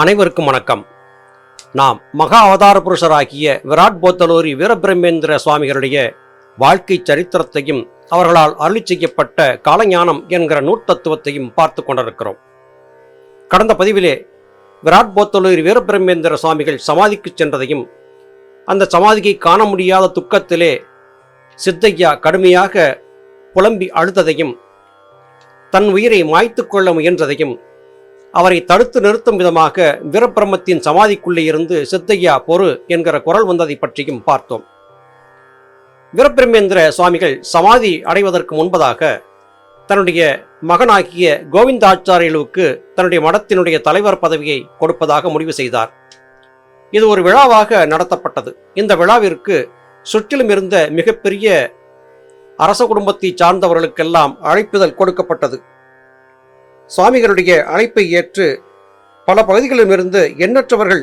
அனைவருக்கும் வணக்கம். நாம் மகா அவதார புருஷராகிய விராட் போத்தலூரி வீரபிரமேந்திர சுவாமிகளுடைய வாழ்க்கை சரித்திரத்தையும் அவர்களால் அருளி செய்யப்பட்ட காலஞானம் என்கிற நூற்தத்துவத்தையும் பார்த்து கொண்டிருக்கிறோம். கடந்த பதிவிலே விராட் போத்தலூரி வீரபிரமேந்திர சுவாமிகள் சமாதிக்கு சென்றதையும் அந்த சமாதியை காண முடியாத துக்கத்திலே சித்தையா கடுமையாக புலம்பி அழுததையும் தன் உயிரை மாய்த்து கொள்ள முயன்றதையும் அவரை தடுத்து நிறுத்தும் விதமாக வீரபிரமத்தின் சமாதிக்குள்ளே இருந்து சித்தையா பொறு என்கிற குரல் வந்ததை பற்றியும் பார்த்தோம். வீரபிரமேந்திர சுவாமிகள் சமாதி அடைவதற்கு முன்பதாக தன்னுடைய மகனாகிய கோவிந்தாச்சாரியலுக்கு தன்னுடைய மடத்தினுடைய தலைவர் பதவியை கொடுப்பதாக முடிவு செய்தார். இது ஒரு விழாவாக நடத்தப்பட்டது. இந்த விழாவிற்கு சுற்றிலும் இருந்த மிகப்பெரிய அரச குடும்பத்தை சார்ந்தவர்களுக்கெல்லாம் அழைப்புதல் கொடுக்கப்பட்டது. சுவாமிகளுடைய அழைப்பை ஏற்று பல பகுதிகளிலிருந்து எண்ணற்றவர்கள்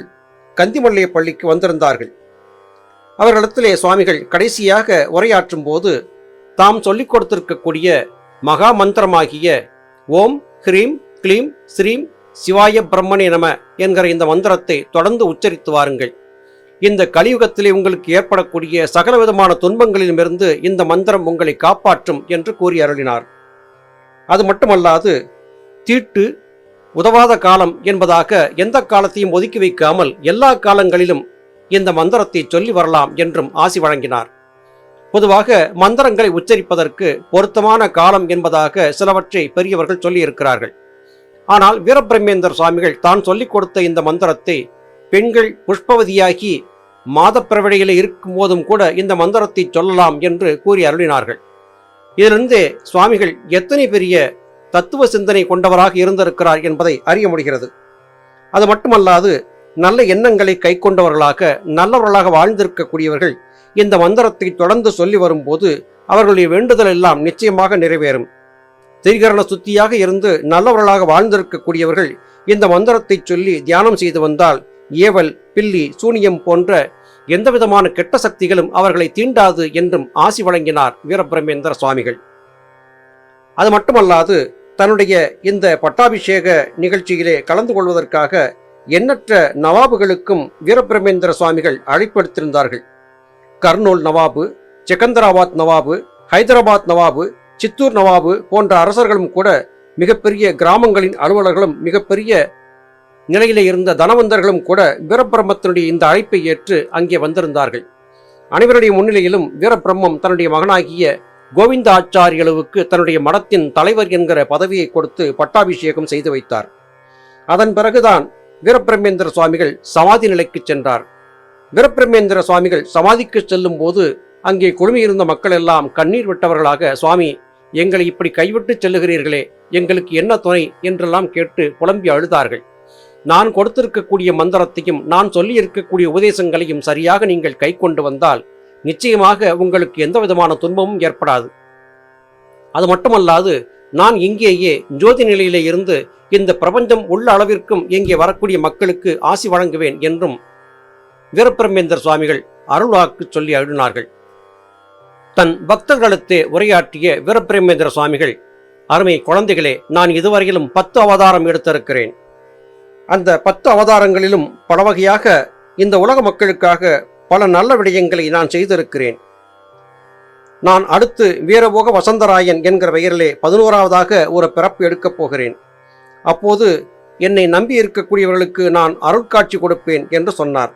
கந்திமல்லைய பள்ளிக்கு வந்திருந்தார்கள். அவர்களிடத்திலே சுவாமிகள் கடைசியாக உரையாற்றும் போது தாம் சொல்லிக் கொடுத்திருக்கக்கூடிய மகா மந்திரமாகிய ஓம் ஹ்ரீம் க்ளீம் ஸ்ரீம் சிவாய பிரம்மணே நம என்கிற இந்த மந்திரத்தை தொடர்ந்து உச்சரித்து வாருங்கள். இந்த கலியுகத்திலே உங்களுக்கு ஏற்படக்கூடிய சகலவிதமான துன்பங்களிலுமிருந்து இந்த மந்திரம் உங்களை காப்பாற்றும் என்று கூறி அருளினார். அது மட்டுமல்லாது தீட்டு உதவாத காலம் என்பதாக எந்த காலத்தையும் ஒதுக்கி வைக்காமல் எல்லா காலங்களிலும் இந்த மந்திரத்தை சொல்லி வரலாம் என்றும் ஆசி வழங்கினார். பொதுவாக மந்திரங்களை உச்சரிப்பதற்கு பொருத்தமான காலம் என்பதாக சிலவற்றை பெரியவர்கள் சொல்லியிருக்கிறார்கள். ஆனால் வீரபிரமேந்தர் சுவாமிகள் தான் சொல்லிக் கொடுத்த இந்த மந்திரத்தை பெண்கள் புஷ்பவதியாகி மாதப்பிரவிடையில் இருக்கும் போதும் கூட இந்த மந்திரத்தை சொல்லலாம் என்று கூறி அருளினார்கள். இதிலிருந்து சுவாமிகள் எத்தனை பெரிய தத்துவ சிந்தனை கொண்டவராக இருந்திருக்கிறார் என்பதை அறிய முடிகிறது. அது மட்டுமல்லாது நல்ல எண்ணங்களை கை கொண்டவர்களாக நல்லவர்களாக வாழ்ந்திருக்கக்கூடியவர்கள் இந்த மந்திரத்தை தொடர்ந்து சொல்லி வரும்போது அவர்களுடைய வேண்டுதல் எல்லாம் நிச்சயமாக நிறைவேறும். திரிகரண சுத்தியாக இருந்து நல்லவர்களாக வாழ்ந்திருக்கக்கூடியவர்கள் இந்த மந்திரத்தை சொல்லி தியானம் செய்து வந்தால் ஏவல் பில்லி சூனியம் போன்ற எந்தவிதமான கெட்ட சக்திகளும் அவர்களை தீண்டாது என்றும் ஆசி வழங்கினார் வீரபிரமேந்திர சுவாமிகள். அது மட்டுமல்லாது தன்னுடைய இந்த பட்டாபிஷேக நிகழ்ச்சியிலே கலந்து கொள்வதற்காக எண்ணற்ற நவாபுகளுக்கும் வீரபிரமேந்திர சுவாமிகள் அழைப்படுத்திருந்தார்கள். கர்னூல் நவாபு செகந்தராபாத் நவாபு ஹைதராபாத் நவாபு சித்தூர் நவாபு போன்ற அரசர்களும் கூட மிகப்பெரிய கிராமங்களின் அலுவலர்களும் மிகப்பெரிய நிலையிலே இருந்த தனவந்தர்களும் கூட வீரபிரம்மத்தினுடைய இந்த அழைப்பை ஏற்று அங்கே வந்திருந்தார்கள். அனைவருடைய முன்னிலையிலும் வீரபிரம்மம் தன்னுடைய மகனாகிய கோவிந்த ஆச்சாரியலுவுக்கு தன்னுடைய மடத்தின் தலைவர் என்கிற பதவியை கொடுத்து பட்டாபிஷேகம் செய்து வைத்தார். அதன் பிறகுதான் வீரபிரமேந்திர சுவாமிகள் சமாதி நிலைக்கு சென்றார். வீரபிரமேந்திர சுவாமிகள் சமாதிக்கு செல்லும் போது அங்கே குழுமியிருந்த மக்கள் எல்லாம் கண்ணீர் விட்டவர்களாக சுவாமி எங்களை இப்படி கைவிட்டு செல்லுகிறீர்களே எங்களுக்கு என்ன துணை? என்றெல்லாம் கேட்டு புலம்பி அழுதார்கள். நான் கொடுத்திருக்கக்கூடிய மந்திரத்தையும் நான் சொல்லி இருக்கக்கூடிய உபதேசங்களையும் சரியாக நீங்கள் கை கொண்டு வந்தால் நிச்சயமாக உங்களுக்கு எந்த விதமான துன்பமும் ஏற்படாது. அது மட்டுமல்லாது நான் இங்கேயே ஜோதி நிலையிலே இருந்து இந்த பிரபஞ்சம் உள்ள அளவிற்கும் இங்கே வரக்கூடிய மக்களுக்கு ஆசி வழங்குவேன் என்றும் வீரபிரமேந்தர் சுவாமிகள் அருள்வாக்கு சொல்லி அழுனார்கள் தன் பக்தர்களுக்கு உரையாற்றிய வீரபிரமேந்திர சுவாமிகள் அருமை குழந்தைகளே நான் இதுவரையிலும் பத்து அவதாரம் எடுத்திருக்கிறேன். அந்த பத்து அவதாரங்களிலும் பல வகையாக இந்த உலக மக்களுக்காக பல நல்ல விடயங்களை நான் செய்திருக்கிறேன். நான் அடுத்து வீரபோக வசந்தராயன் என்கிற பெயரிலே பதினோராவதாக ஒரு பிறப்பு எடுக்கப் போகிறேன். அப்போது என்னை நம்பி இருக்கக்கூடியவர்களுக்கு நான் அருட்காட்சி கொடுப்பேன் என்று சொன்னார்.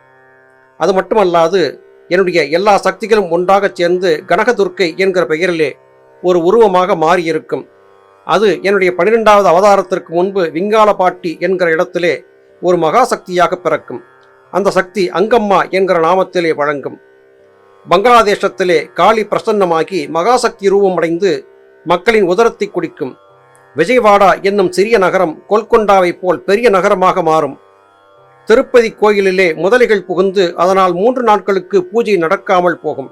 அது மட்டுமல்லாது என்னுடைய எல்லா சக்திகளும் ஒன்றாகச் சேர்ந்து கனகதுர்க்கை என்கிற பெயரிலே ஒரு உருவமாக மாறியிருக்கும். அது என்னுடைய பன்னிரெண்டாவது அவதாரத்திற்கு முன்பு விங்காலபாட்டி என்கிற இடத்திலே ஒரு மகாசக்தியாக பிறக்கும். அந்த சக்தி அங்கம்மா என்கிற நாமத்திலே வழங்கும். பங்களாதேசத்திலே காளி பிரசன்னமாகி மகாசக்தி ரூபமடைந்து மக்களின் உதரத்தை குடிக்கும். விஜயவாடா என்னும் சிறிய நகரம் கொல்கொண்டாவைப் போல் பெரிய நகரமாக மாறும். திருப்பதி கோயிலிலே முதலைகள் புகுந்து அதனால் மூன்று நாட்களுக்கு பூஜை நடக்காமல் போகும்.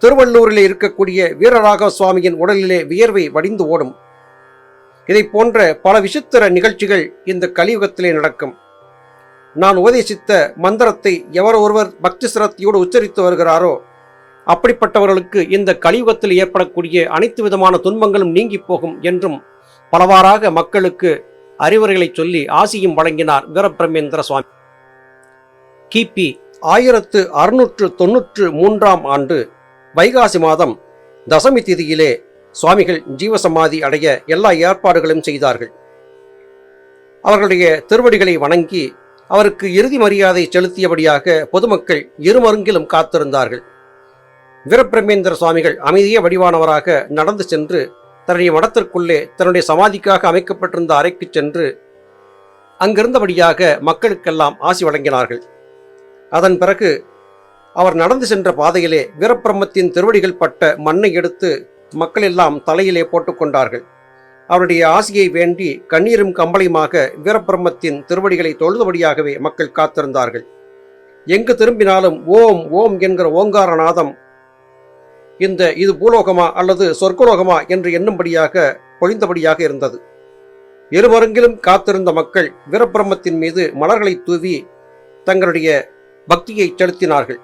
திருவள்ளூரிலே இருக்கக்கூடிய வீரராக சுவாமியின் உடலிலே வியர்வை வடிந்து ஓடும். இதை போன்ற பல விசித்திர நிகழ்ச்சிகள் இந்த கலியுகத்திலே நடக்கும். நான் உபதேசித்த மந்திரத்தை எவர் ஒருவர் பக்தி சிரத்தையோடு உச்சரித்து வருகிறாரோ அப்படிப்பட்டவர்களுக்கு இந்த கலியுகத்தில் ஏற்படக்கூடிய அனைத்து விதமான துன்பங்களும் நீங்கி போகும் என்றும் பலவாறாக மக்களுக்கு அறிவுரைகளை சொல்லி ஆசியும் வழங்கினார் வீரபிரமேந்திர சுவாமி. கிபி ஆயிரத்து அறுநூற்று தொன்னூற்று மூன்றாம் ஆண்டு வைகாசி மாதம் தசமி திதியிலே சுவாமிகள் ஜீவசமாதி அடைய எல்லா ஏற்பாடுகளும் செய்தார்கள். அவர்களுடைய திருவடிகளை வணங்கி அவருக்கு இறுதி மரியாதை செலுத்தியபடியாக பொதுமக்கள் இருமருங்கிலும் காத்திருந்தார்கள். வீரபிரமேந்திர சுவாமிகள் அமைதிய வடிவானவராக நடந்து சென்று தன்னுடைய மடத்திற்குள்ளே தன்னுடைய சமாதிக்காக அமைக்கப்பட்டிருந்த அறைக்கு சென்று அங்கிருந்தபடியாக மக்களுக்கெல்லாம் ஆசி வழங்கினார்கள். அதன் பிறகு அவர் நடந்து சென்ற பாதையிலே வீரப்பிரம்மத்தின் திருவடிகள் பட்ட மண்ணை எடுத்து மக்கள் எல்லாம் தலையிலே போட்டுக்கொண்டார்கள் அவருடைய ஆசியை வேண்டி கண்ணீரும் கம்பளையுமாக வீரபிரம்மத்தின் திருவடிகளை தொழுதபடியாகவே மக்கள் காத்திருந்தார்கள். எங்கு திரும்பினாலும் ஓம் ஓம் என்கிற ஓங்காரநாதம் இந்த இது பூலோகமா அல்லது சொர்க்கலோகமா என்று எண்ணும்படியாக பொழிந்தபடியாக இருந்தது. இருமருங்கிலும் காத்திருந்த மக்கள் வீரபிரம்மத்தின் மீது மலர்களை தூவி தங்களுடைய பக்தியை செலுத்தினார்கள்.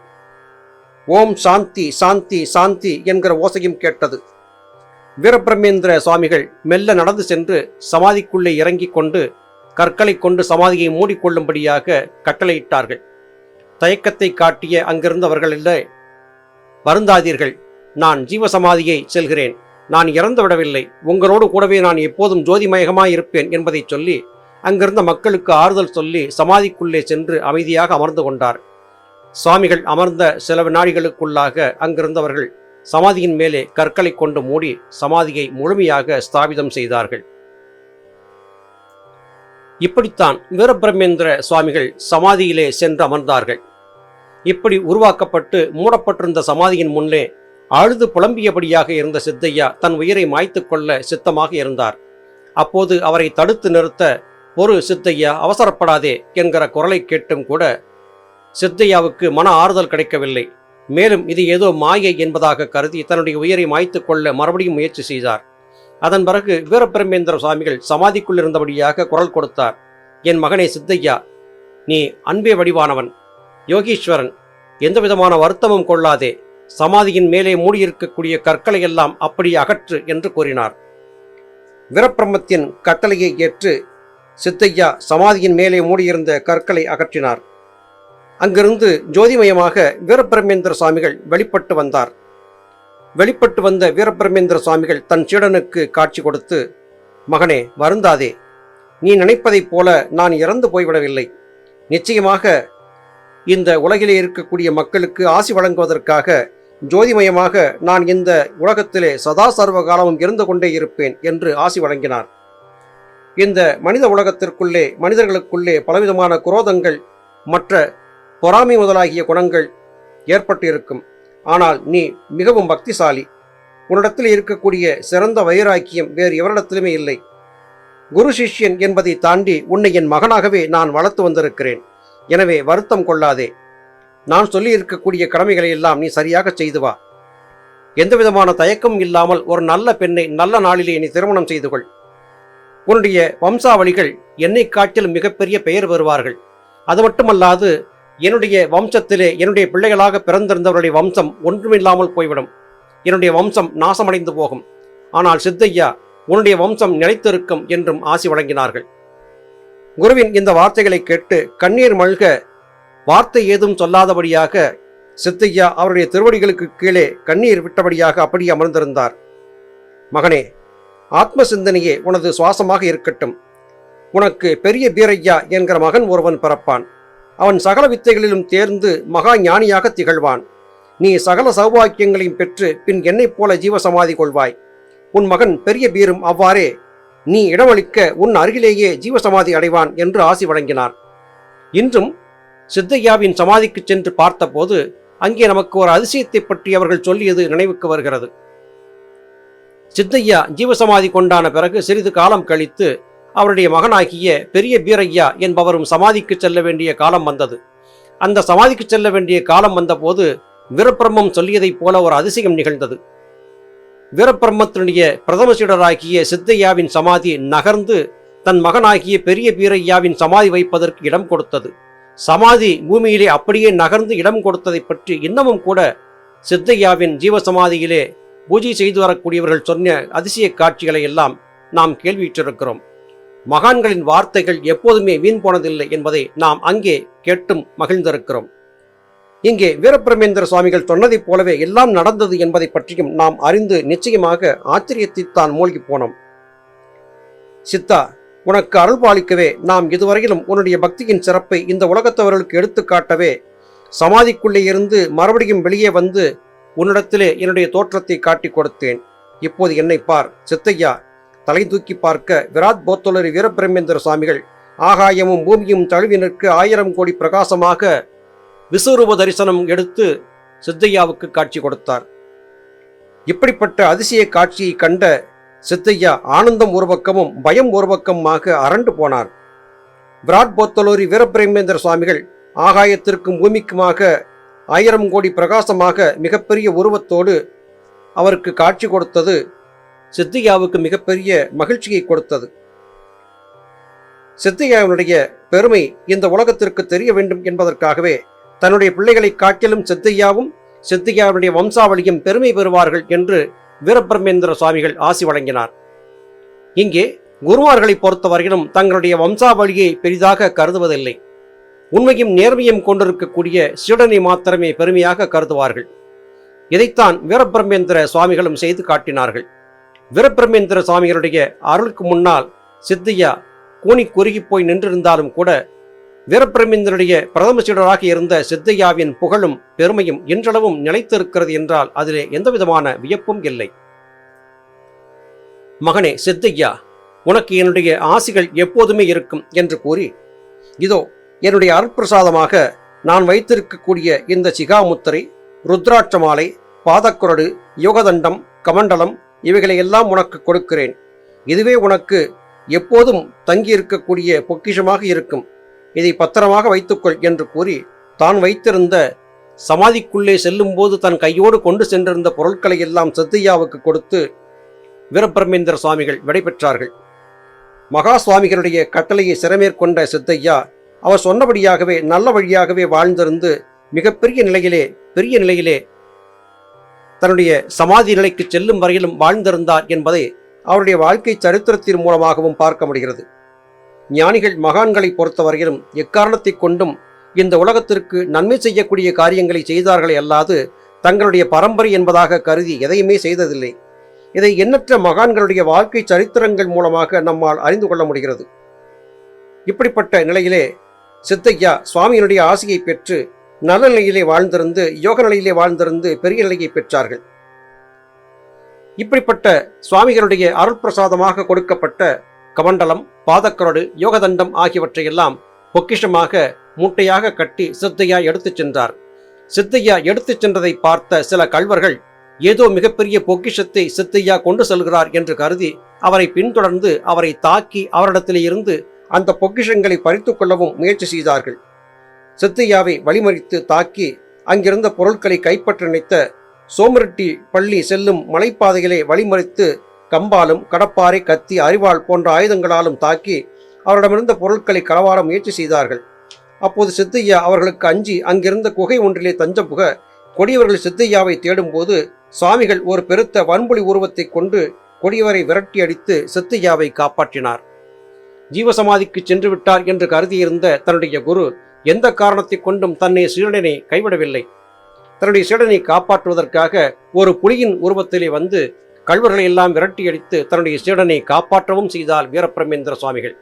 ஓம் சாந்தி சாந்தி சாந்தி என்கிற ஓசையும் கேட்டது. வீரபிரமேந்திர சுவாமிகள் மெல்ல நடந்து சென்று சமாதிக்குள்ளே இறங்கிக் கொண்டு கற்களை கொண்டு சமாதியை மூடிக்கொள்ளும்படியாக கட்டளையிட்டார்கள். தயக்கத்தை காட்டிய அங்கிருந்தவர்கள் இல்லை. வருந்தாதீர்கள். நான் ஜீவசமாதியை செல்கிறேன். நான் இறந்து விடவில்லை உங்களோடு கூடவே நான் எப்போதும் ஜோதிமயகமாய் இருப்பேன் என்பதை சொல்லி அங்கிருந்த மக்களுக்கு ஆறுதல் சொல்லி சமாதிக்குள்ளே சென்று அமைதியாக அமர்ந்து கொண்டார். சுவாமிகள் அமர்ந்த சில வினாடிகளுக்குள்ளாக அங்கிருந்தவர்கள் சமாதியின் மேலே கற்களை கொண்டு மூடி சமாதியை முழுமையாக ஸ்தாபிதம் செய்தார்கள். இப்படித்தான் வீரபிரமேந்திர சுவாமிகள் சமாதியிலே சென்று அமர்ந்தார்கள். இப்படி உருவாக்கப்பட்டு மூடப்பட்டிருந்த சமாதியின் முன்னே அழுது புலம்பியபடியாக இருந்த சித்தையா தன் உயிரை மாய்த்து கொள்ள சித்தமாக இருந்தார். அப்போது அவரை தடுத்து நிறுத்த ஒரு சித்தையா அவசரப்படாதே என்கிற குரலை கேட்டும் கூட சித்தையாவுக்கு மன ஆறுதல் கிடைக்கவில்லை. மேலும் இது ஏதோ மாயை என்பதாக கருதி தன்னுடைய உயிரை மாய்த்துக் கொள்ள மறுபடியும் முயற்சி செய்தார். அதன் பிறகு வீரபிரமேந்திர சுவாமிகள் சமாதிக்குள் இருந்தபடியாக குரல் கொடுத்தார். என் மகனே சித்தையா நீ அன்பே வடிவானவன். யோகீஸ்வரன் எந்த விதமான வருத்தமும் கொள்ளாதே. சமாதியின் மேலே மூடியிருக்கக்கூடிய கற்களை எல்லாம் அப்படி அகற்று என்று கூறினார். வீரபிரம்மத்தின் கட்டளையை ஏற்று சித்தையா சமாதியின் மேலே மூடியிருந்த கற்களை அகற்றினார். அங்கிருந்து ஜோதிமயமாக வீரபிரமேந்திர சுவாமிகள் வெளிப்பட்டு வந்தார். வெளிப்பட்டு வந்த வீரபிரமேந்திர சுவாமிகள் தன் சீடனுக்கு காட்சி கொடுத்து மகனே வருந்தாதே. நீ நினைப்பதைப் போல நான் இறந்து போய்விடவில்லை. நிச்சயமாக இந்த உலகிலே இருக்கக்கூடிய மக்களுக்கு ஆசி வழங்குவதற்காக ஜோதிமயமாக நான் இந்த உலகத்திலே சதா சர்வ காலமும் இருந்து கொண்டே இருப்பேன் என்று ஆசி வழங்கினார். இந்த மனித உலகத்திற்குள்ளே மனிதர்களுக்குள்ளே பலவிதமான குரோதங்கள் மற்ற பொறாமை முதலாகிய குணங்கள் ஏற்பட்டு இருக்கும் ஆனால் நீ மிகவும் பக்திசாலி. உன்னிடத்தில் இருக்கக்கூடிய சிறந்த வைராக்கியம் வேறு எவரிடத்திலுமே இல்லை. குரு சிஷ்யன் என்பதை தாண்டி உன்னை என் மகனாகவே நான் வளர்த்து வந்திருக்கிறேன். எனவே வருத்தம் கொள்ளாதே. நான் சொல்லி இருக்கக்கூடிய கடமைகளை எல்லாம் நீ சரியாக செய்து வா. எந்த விதமான தயக்கமும் இல்லாமல் ஒரு நல்ல பெண்ணை நல்ல நாளிலே நீ திருமணம் செய்து கொள். உன்னுடைய வம்சாவளிகள் என்னை காட்டிலும் மிகப்பெரிய பெயர் பெறுவார்கள். அது மட்டுமல்லாது என்னுடைய வம்சத்திலே என்னுடைய பிள்ளைகளாக பிறந்திருந்தவருடைய வம்சம் ஒன்றுமில்லாமல் போய்விடும். என்னுடைய வம்சம் நாசமடைந்து போகும். ஆனால் சித்தையா உன்னுடைய வம்சம் நிலைத்திருக்கும் என்றும் ஆசி வழங்கினார்கள். குருவின் இந்த வார்த்தைகளை கேட்டு கண்ணீர் மல்க வார்த்தை ஏதும் சொல்லாதபடியாக சித்தையா அவருடைய திருவடிகளுக்கு கீழே கண்ணீர் விட்டபடியாக அப்படி அமர்ந்திருந்தார். மகனே ஆத்ம சிந்தனையே உனது சுவாசமாக இருக்கட்டும். உனக்கு பெரிய பீரையா என்கிற மகன் ஒருவன் பிறப்பான். அவன் சகல வித்தைகளிலும் தேர்ந்து மகா ஞானியாக திகழ்வான். நீ சகல சௌபாக்கியங்களையும் பெற்று பின் என்னைப் போல ஜீவசமாதி கொள்வாய். உன் மகன் பெரிய பீரும் அவ்வாறே நீ இடமளிக்க உன் அருகிலேயே ஜீவசமாதி அடைவான் என்று ஆசி வழங்கினார். இன்றும் சித்தையாவின் சமாதிக்கு சென்று பார்த்தபோது அங்கே நமக்கு ஒரு அதிசயத்தை பற்றி அவர்கள் சொல்லியது நினைவுக்கு வருகிறது. சித்தையா ஜீவசமாதி கொண்டான பிறகு சிறிது காலம் கழித்து அவருடைய மகனாகிய பெரிய பீரையா என்பவரும் சமாதிக்கு செல்ல வேண்டிய காலம் வந்தது. அந்த சமாதிக்கு செல்ல வேண்டிய காலம் வந்தபோது வீரபிரம்மம் சொல்லியதைப் போல ஒரு அதிசயம் நிகழ்ந்தது. வீரபிரம்மத்தினுடைய பிரதம சீடராகிய சித்தையாவின் சமாதி நகர்ந்து தன் மகனாகிய பெரிய பீரையாவின் சமாதி வைப்பதற்கு இடம் கொடுத்தது. சமாதி பூமியிலே அப்படியே நகர்ந்து இடம் கொடுத்ததை பற்றி இன்னமும் கூட சித்தையாவின் ஜீவசமாதியிலே பூஜை செய்து வரக்கூடியவர்கள் சொன்ன அதிசய காட்சிகளை எல்லாம் நாம் கேள்வியிட்டிருக்கிறோம். மகான்களின் வார்த்தைகள் எப்போதுமே வீண் போனதில்லை என்பதை நாம் அங்கே கேட்டும் மகிழ்ந்திருக்கிறோம். இங்கே வீரபிரமேந்திர சுவாமிகள் சொன்னதைப் போலவே எல்லாம் நடந்தது என்பதை பற்றியும் நாம் அறிந்து நிச்சயமாக ஆச்சரியத்தில் தான் மூழ்கி போனோம். சித்தா உனக்கு அருள்பாலிக்கவே நாம் இதுவரையிலும் உன்னுடைய பக்தியின் சிறப்பை இந்த உலகத்தவர்களுக்கு எடுத்துக்காட்டவே சமாதிக்குள்ளே இருந்து மறுபடியும் வெளியே வந்து உன்னிடத்திலே என்னுடைய தோற்றத்தை காட்டிக் கொடுத்தேன். இப்போது என்னை பார் சித்தையா தலை தூக்கி பார்க்க விராட் போத்தொலரி வீரபிரமேந்திர சுவாமிகள் ஆகாயமும் பூமியும் தழுவி நிற்க ஆயிரம் கோடி பிரகாசமாக விஸ்வரூப தரிசனம் எடுத்து சித்தையாவுக்கு காட்சி கொடுத்தார். இப்படிப்பட்ட அதிசய காட்சியை கண்ட சித்தையா ஆனந்தம் ஒரு பக்கமும் பயம் ஒரு பக்கமாக அரண்டு போனார். விராட் போத்தலூரி வீரபிரமேந்திர சுவாமிகள் ஆகாயத்திற்கும் பூமிக்குமாக ஆயிரம் கோடி பிரகாசமாக மிகப்பெரிய உருவத்தோடு அவருக்கு காட்சி கொடுத்தது சித்தையாவுக்கு மிகப்பெரிய மகிழ்ச்சியை கொடுத்தது. சித்தையாவினுடைய பெருமை இந்த உலகத்திற்கு தெரிய வேண்டும் என்பதற்காகவே தன்னுடைய பிள்ளைகளை காட்டிலும் சித்தையாவும் சித்தையாவுடைய வம்சாவளியும் பெருமை பெறுவார்கள் என்று வீரபிரமேந்திர சுவாமிகள் ஆசி வழங்கினார். இங்கே குருமார்களை பொறுத்தவரையிலும் தங்களுடைய வம்சாவளியை பெரிதாக கருதுவதில்லை. உண்மையும் நேர்மையும் கொண்டிருக்கக்கூடிய சீடனை மாத்திரமே பெருமையாக கருதுவார்கள். இதைத்தான் வீரபிரமேந்திர சுவாமிகளும் செய்து காட்டினார்கள். வீரபிரமேந்திர சுவாமிகளுடைய அருளுக்கு முன்னால் சித்தையா கூனி குறுகி போய் நின்றிருந்தாலும் கூட வீரபிரமேந்திரனுடைய பிரதம சீடராக இருந்த சித்தையாவின் புகழும் பெருமையும் இன்றளவும் நிலைத்திருக்கிறது என்றால் அதிலே எந்தவிதமான வியப்பும் இல்லை. மகனே சித்தையா உனக்கு என்னுடைய ஆசிகள் எப்போதுமே இருக்கும் என்று கூறி இதோ என்னுடைய அருட்பிரசாதமாக நான் வைத்திருக்கக்கூடிய இந்த சிகாமுத்திரை ருத்ராட்ச மாலை பாதக்குரடு யோகதண்டம் கமண்டலம் இவைகளை எல்லாம் உனக்கு கொடுக்கிறேன். இதுவே உனக்கு எப்போதும் தங்கியிருக்கக்கூடிய பொக்கிஷமாக இருக்கும். இதை பத்திரமாக வைத்துக்கொள் என்று கூறி தான் வைத்திருந்த சமாதிக்குள்ளே செல்லும்போது தன் கையோடு கொண்டு சென்றிருந்த பொருட்களை எல்லாம் சத்தியாவுக்கு கொடுத்து வீரபிரமேந்திர சுவாமிகள் விடைபெற்றார்கள். மகா சுவாமிகளுடைய கட்டளையை சிறமேற்கொண்ட சித்தையா அவர் சொன்னபடியாகவே நல்ல வழியாகவே வாழ்ந்திருந்து மிகப்பெரிய நிலையிலே பெரிய நிலையிலே தன்னுடைய சமாதி நிலைக்கு செல்லும் வரையிலும் வாழ்ந்திருந்தார் என்பதை அவருடைய வாழ்க்கை சரித்திரத்தின் மூலமாகவும் பார்க்க முடிகிறது. ஞானிகள் மகான்களை பொறுத்தவரையிலும் எக்காரணத்தை கொண்டும் இந்த உலகத்திற்கு நன்மை செய்யக்கூடிய காரியங்களை செய்தார்களே அல்லாது தங்களுடைய பரம்பரை என்பதாக கருதி எதையுமே செய்ததில்லை. இதை எண்ணற்ற மகான்களுடைய வாழ்க்கை சரித்திரங்கள் மூலமாக நம்மால் அறிந்து கொள்ள முடிகிறது. இப்படிப்பட்ட நிலையிலே சித்தையா சுவாமியினுடைய ஆசையை பெற்று நல்ல நிலையிலே வாழ்ந்திருந்து யோக நிலையிலே வாழ்ந்திருந்து பெரிய நிலையை பெற்றார்கள். இப்படிப்பட்ட சுவாமிகளுடைய அருட்பிரசாதமாக கொடுக்கப்பட்ட கமண்டலம் பாதக்கரடு யோகதண்டம் ஆகியவற்றையெல்லாம் பொக்கிஷமாக மூட்டையாக கட்டி சித்தையா எடுத்துச் சென்றார். சித்தையா எடுத்துச் சென்றதை பார்த்த சில கல்வர்கள் ஏதோ மிகப்பெரிய பொக்கிஷத்தை சித்தையா கொண்டு செல்கிறார் என்று கருதி அவரை பின்தொடர்ந்து அவரை தாக்கி அவரிடத்திலே இருந்து அந்த பொக்கிஷங்களை பறித்துக் கொள்ளவும் முயற்சி செய்தார்கள். சித்தையாவை வழிமறித்து தாக்கி அங்கிருந்த பொருட்களை கைப்பற்ற நினைத்த சோமரெட்டி பள்ளி செல்லும் மலைப்பாதைகளை வழிமறித்து கம்பாலும் கடப்பாறை கத்தி அரிவாள் போன்ற ஆயுதங்களாலும் தாக்கி அவரிடமிருந்த பொருட்களை களவாட முயற்சி செய்தார்கள். அப்போது சித்தையா அவர்களுக்கு அஞ்சி அங்கிருந்த குகை ஒன்றிலே தஞ்சம் புக கொடியவர்கள் சித்தையாவை தேடும்போது சுவாமிகள் ஒரு பெருத்த வன்புலி உருவத்தை கொண்டு கொடியவரை விரட்டி அடித்து சித்தையாவை காப்பாற்றினார். ஜீவசமாதிக்கு சென்று விட்டார் என்று கருதியிருந்த தன்னுடைய குரு எந்த காரணத்தை கொண்டும் தன்னை சீடனை கைவிடவில்லை. தன்னுடைய சீடனை காப்பாற்றுவதற்காக ஒரு புலியின் உருவத்திலே வந்து கல்வர்களை எல்லாம் விரட்டியடித்து தன்னுடைய சீடனை காப்பாற்றவும் செய்தால் வீரபிரமேந்திர சுவாமிகள்.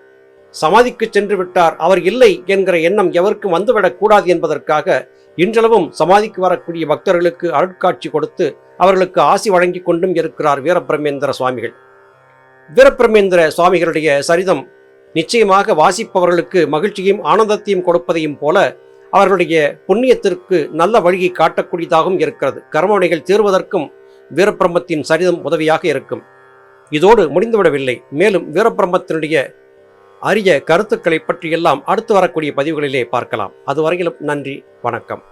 சமாதிக்கு சென்று விட்டார் அவர் இல்லை என்கிற எண்ணம் எவருக்கும் வந்துவிடக் கூடாது என்பதற்காக இன்றளவும் சமாதிக்கு வரக்கூடிய பக்தர்களுக்கு அருட்காட்சி கொடுத்து அவர்களுக்கு ஆசி வழங்கி கொண்டும் இருக்கிறார் வீரபிரமேந்திர சுவாமிகள். வீரபிரமேந்திர சுவாமிகளுடைய சரிதம் நிச்சயமாக வாசிப்பவர்களுக்கு மகிழ்ச்சியும் ஆனந்தத்தையும் கொடுப்பதையும் போல அவர்களுடைய புண்ணியத்திற்கு நல்ல வழியை காட்டக்கூடியதாகவும் இருக்கிறது. கர்மவினைகள் தீர்வதற்கும் வீரபிரம்மத்தின் சரிதம் உதவியாக இருக்கும். இதோடு முடிந்துவிடவில்லை. மேலும் வீரபிரம்மத்தினுடைய அரிய கருத்துக்களை பற்றியெல்லாம் அடுத்து வரக்கூடிய பதிவுகளிலே பார்க்கலாம். அதுவரையிலும் நன்றி வணக்கம்.